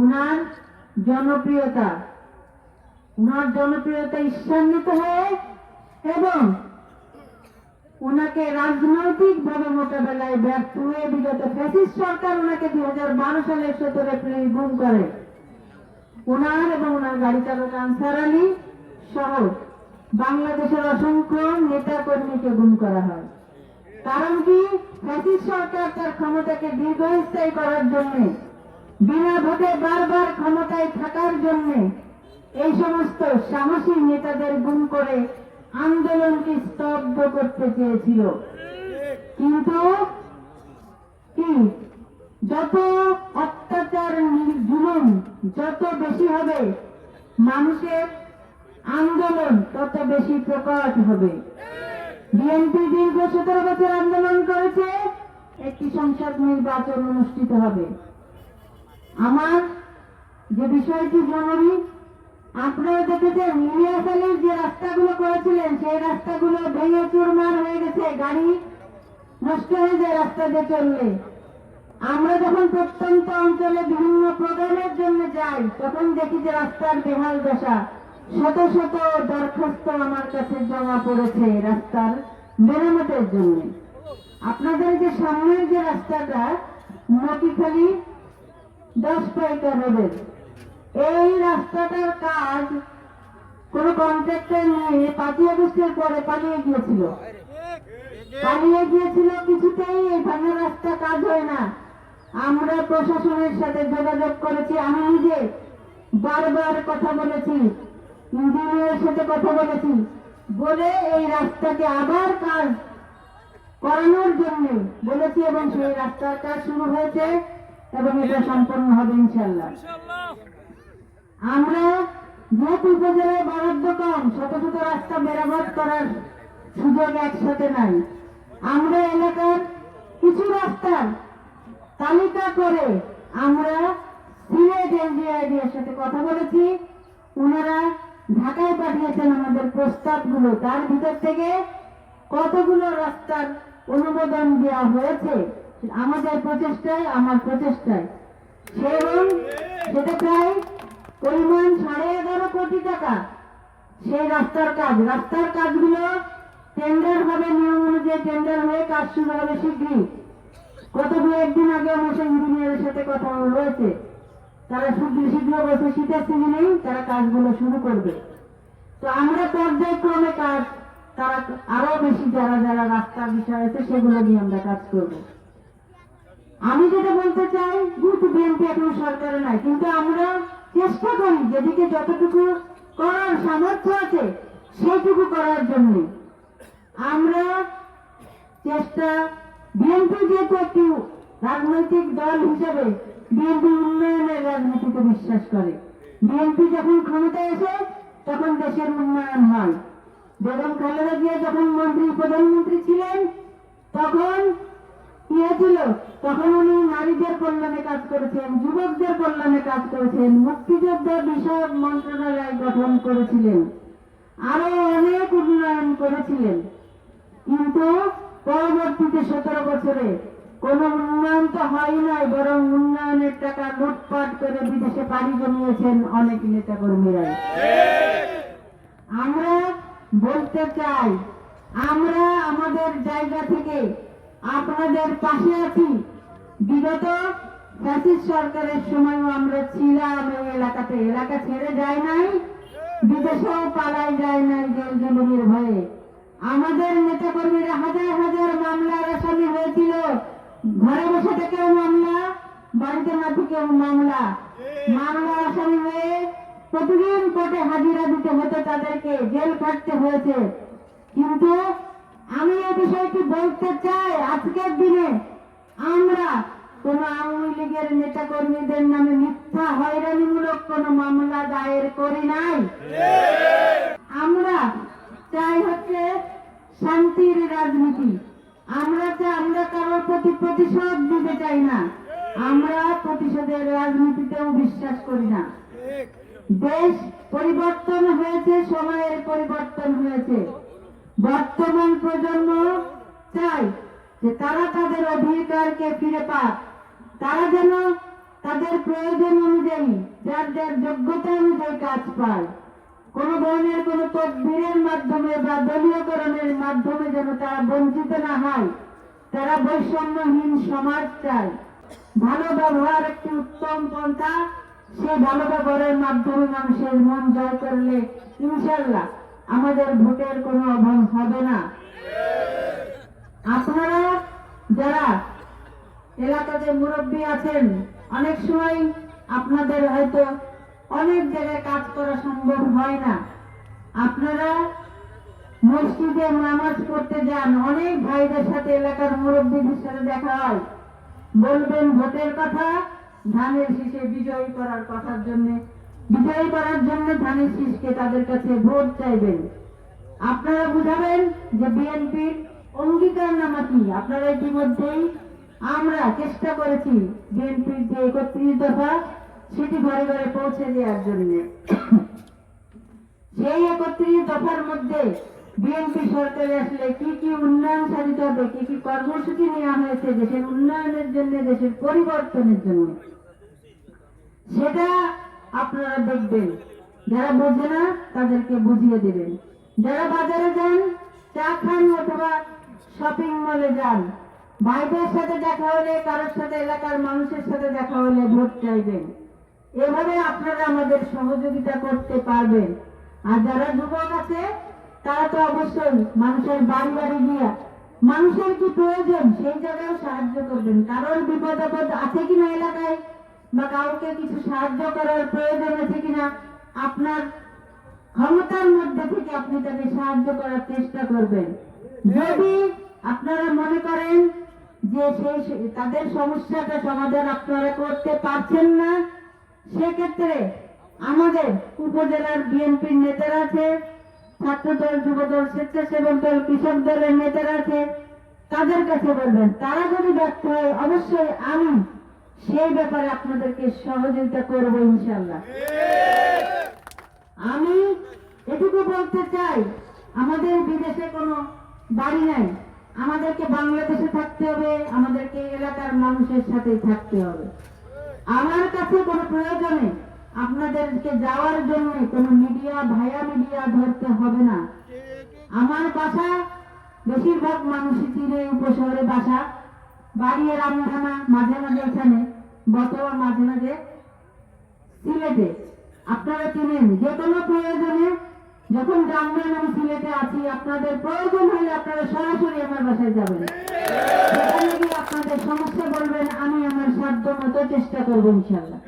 উনার জনপ্রিয়তা উনার জনপ্রিয়তা ঈর্ষান্বিত হয়ে এবং ওনাকে রাজনৈতিক ভাবে মোকাবেলায় ব্যর্থ হয়ে বিগত ফ্যাসিস্ট সরকার ওনাকে দুই হাজার বারো সালের সতেরো এপ্রিল গুম করে। ওনার এবং ওনার গাড়ি চালক আনসার আলী সহ বাংলাদেশের অসংখ্য নেতা কর্মীকে গুম করা হয়। কারণ কি? ফ্যাসিস্ট সরকার তার ক্ষমতাকে দীর্ঘস্থায়ী করার জন্য বিনা ভোটে বারবার ক্ষমতায় থাকার জন্য এই সমস্ত সাহসী নেতাদের গুম করে আন্দোলনকে স্তব্ধ করতে চেয়েছিল। কিন্তু কি? যত অত্যাচার জুলুম যত বেশি হবে, মানুষের আন্দোলন তত বেশি প্রকট হবে। বিএনপি দীর্ঘ সতেরো বছর আন্দোলন করেছে, একটি সংসদ নির্বাচন অনুষ্ঠিত হবে। আমার যে বিষয়টি জরুরি আপনারা দেখেছেন ইলিয়াস যে রাস্তাগুলো করেছিলেন, সেই রাস্তাগুলো ভেঙে চুরমার হয়ে গেছে, গাড়ি নষ্ট হয়ে যায় রাস্তা দিয়ে চললে। আমরা যখন প্রত্যন্ত অঞ্চলে বিভিন্ন প্রোগ্রামের জন্য যাই, তখন দেখি যে রাস্তার বেহাল দশা। শত শত দরখাস্ত আমার কাছে জমা পড়েছে রাস্তার মেরামতের জন্য। আপনাদের যে সামনের যে রাস্তাটা মতিখালী দশ পাইকা রোডের এই রাস্তাটার কাজ কোন কন্ট্রাক্টর নিয়ে পাঁচই আগস্টের পরে পালিয়ে গিয়েছিল। পালিয়ে গিয়েছিল কিছুতেই এই ভাঙা রাস্তা কাজ হয় না। আমরা প্রশাসনের সাথে যোগাযোগ করেছি, আমি নিজে বারবার কথা বলেছি, ইঞ্জিনিয়ারের সাথে কথা বলেছি। বলে এই রাস্তাকে আবার কাজ করানোর জন্য বলেছি এবং সেই রাস্তার কাজ শুরু হয়েছে। এবং এটা সম্পন্ন হবে ইনশাল্লাহ আমরা যেহেতু উপজেলায় বরাদ্দ কম, শত শত রাস্তা মেরামত করার সুযোগ একসাথে নাই। আমরা এলাকার কিছু রাস্তার তালিকা করে আমরা সিলেট এনজিআইডির সাথে কথা বলেছি। ওনারা ঢাকায় পাঠিয়েছেন আমাদের প্রস্তাবগুলো। তার ভিতর থেকে কতগুলো রাস্তার অনুমোদন দেওয়া হয়েছে? আমাদের প্রচেষ্টায়, আমার প্রচেষ্টায়। সে এবং সেটা প্রায় পরিমাণ সাড়ে এগারো কোটি টাকা। সেই রাস্তার কাজ, রাস্তার কাজগুলো টেন্ডার হবে নিয়ম অনুযায়ী টেন্ডার হয়ে কাজ শুরু হবে শীঘ্রই। গত দু একদিন আগে আমার সেই ইঞ্জিনিয়ারের সাথে কথা রয়েছে। তারা শীঘ্র শীঘ্র বসে শীতের সিজনেই তারা কাজগুলো শুরু করবে। তো আমরা পর্যায়ক্রমে কাজ, তারা আরও বেশি যারা যারা রাস্তার বিষয় আছে, সেগুলো নিয়ে আমরা কাজ করব। আমি যেটা বলতে চাই যেহেতু বিএনপি এখন সরকারে নাই, কিন্তু আমরা চেষ্টা করি যেদিকে যতটুকু করার সামর্থ্য আছে, সেইটুকু করার জন্য। আমরা চেষ্টা বিএনপি যেহেতু একটি রাজনৈতিক দল হিসেবে বিএনপি উন্নয়নের রাজনীতিতে বিশ্বাস করে। বিএনপি যখন ক্ষমতায় এসে তখন দেশের উন্নয়ন হয়। বেগম খালেদা জিয়া যখন মন্ত্রী, প্রধানমন্ত্রী ছিলেন, তখন কি তখন উনি নারীদের কল্যাণে কাজ করেছেন, যুবকদের কল্যাণে কাজ করেছেন মুক্তিযোদ্ধা বিষয়ক মন্ত্রণালয় গঠন করেছিলেন। আরও অনেক উন্নয়ন করেছিলেন। কিন্তু পরবর্তীতে সতেরো বছরে কোন উন্নয়ন তো হয় নাই, বরং উন্নয়নের টাকা লুটপাট করে বিদেশে পাড়ি জমিয়েছেন অনেক নেতা কর্মীরাই আমরা বলতে চাই, আমরা আমাদের জায়গা থেকে আপনাদের পাশে আছি। বিগত ফ্যাসিস্ট সরকারের সময়ও আমরা ছিলাম এই এলাকাতে। এলাকা ছেড়ে যায় নাই, বিদেশেও পালাই যায় নাই জেল জুলুমের ভয়ে। আমাদের নেতা কর্মীরা হাজার হাজার মামলার আসামি হয়েছিল। ঘরে বসে থেকেও মামলা, বাড়িতে না থেকেও মামলা। মামলা আসামি হয়ে প্রতিদিন কোর্টে হাজিরা দিতে হতো তাদেরকে, জেল কাটতে হয়েছে। কিন্তু আমি এই বিষয়টি বলতে চাই, আজকের দিনে আমরা কোন আওয়ামী লীগের নেতা কর্মীদের নামে মিথ্যা হয়রানিমূলক কোন মামলা দায়ের করি নাই। আমরা চাই হচ্ছে শান্তির রাজনীতি। আমরা চাই, আমরা কারোর প্রতি প্রতিশোধ দিতে চাই না। আমরা প্রতিশোধের রাজনীতিতেও বিশ্বাস করি না। দেশ পরিবর্তন হয়েছে, সময়ের পরিবর্তন হয়েছে। বর্তমান প্রজন্ম চাই যে তারা তাদের অধিকারকে ফিরে পাক। তারা যেন তাদের প্রয়োজন অনুযায়ী, যার যার যোগ্যতা অনুযায়ী কাজ পায়। কোন ধরনের কোন তদবিরের মাধ্যমে বা দলীয়করণের মাধ্যমে যেন তারা বঞ্চিত না হয়, তারা বৈষম্যহীন সমাজ চায়। ভালো ব্যবহার একটি উত্তম পন্থা সেই ভালো ব্যবহারের মাধ্যমে মানুষের মন জয় করলে ইনশাল্লাহ আমাদের ভোটের কোনো অভাব হবে না। আপনারা যারা এলাকাতে মুরব্বী আছেন, অনেক সময় আপনাদের হয়তো অনেক জায়গায় কাজ করা সম্ভব হয় না। আপনারা মসজিদে নামাজ পড়তে যান, অনেক ভাইদের সাথে এলাকার মুরব্বীদের সাথে দেখা হয়। বলবেন ভোটের কথা, ধানের শীষে বিজয়ী করার কথার জন্য বিজয়ী করার জন্য ধানের শীষকে তাদের কাছে ভোট চাইবেন। আপনারা বুঝাবেন যে বিএনপির অঙ্গীকারনামা কি আপনারা ইতিমধ্যেই আমরা চেষ্টা করেছি বিএনপির যে একত্রিশ দফা, সেটি ঘরে ঘরে পৌঁছে দেওয়ার জন্য। সেই একত্রিশ দফার মধ্যে বিএনপি সরকারে আসলে কি কি উন্নয়ন সাধিত হবে, কি কি কর্মসূচি নেওয়া হয়েছে, দেশের উন্নয়নের জন্য, দেশের পরিবর্তনের জন্য, সেটা আপনারা দেখবেন। যারা বোঝে না, তাদেরকে বুঝিয়ে দেবেন। যারা বাজারে যান, চা খান অথবা শপিং মলে যান, ভাইদের সাথে দেখা হলে, কারোর সাথে, এলাকার মানুষের সাথে দেখা হলে ভোট চাইবেন। এভাবে আপনারা আমাদের সহযোগিতা করতে পারবেন। আর যারা যুবক আছে, তারা তো অবশ্যই মানুষের বাড়ি বাড়ি গিয়া, মানুষের কি প্রয়োজন, সেই জায়গায় সাহায্য করবেন। কারোর বিপদ আপদ আছে কিনা এলাকায় বা কাউকে কিছু সাহায্য করার প্রয়োজন আছে কিনা, আপনার ক্ষমতার মধ্যে থেকে আপনি তাকে সাহায্য করার চেষ্টা করবেন। যদি আপনারা মনে করেন যে সেই তাদের সমস্যাটা সমাধান আপনারা করতে পারছেন না, সেক্ষেত্রে আমাদের উপজেলার বিএনপির নেতারা আছে, ছাত্রদল, যুবদল, স্বেচ্ছাসেবক দল, কৃষক দলের নেতারা আছে, তাদের কাছে বলবেন, তারা যদি ব্যর্থ হয়, অবশ্যই আমি সেই ব্যাপারে আপনাদেরকে সহযোগিতা করব ইনশাল্লাহ আমি এটুকু বলতে চাই, আমাদের বিদেশে কোনো বাড়ি নাই। আমাদেরকে বাংলাদেশে থাকতে হবে, আমাদেরকে এলাকার মানুষের সাথেই থাকতে হবে। আমার কাছে কোনো প্রয়োজনে আপনাদেরকে যাওয়ার জন্য কোনো মিডিয়া, ভায়া মিডিয়া ধরতে হবে না। আমার বাসা বেশিরভাগ মানুষই চিনে উপশহরে বাসা বাড়ি রামধানা মাঝে মাঝে এখানে। বর্তমান মাঝে মাঝে সিলেটে, আপনারা চিনেন, যে কোনো প্রয়োজনে যখন জানবেন আমি সিলেটে আছি, আপনাদের প্রয়োজন হলে আপনারা সরাসরি আমার বাসায় যাবেন। আপনাদের সমস্যা বলবেন, আমি আমার সাধ্য মতো চেষ্টা করব ইনশাল্লাহ।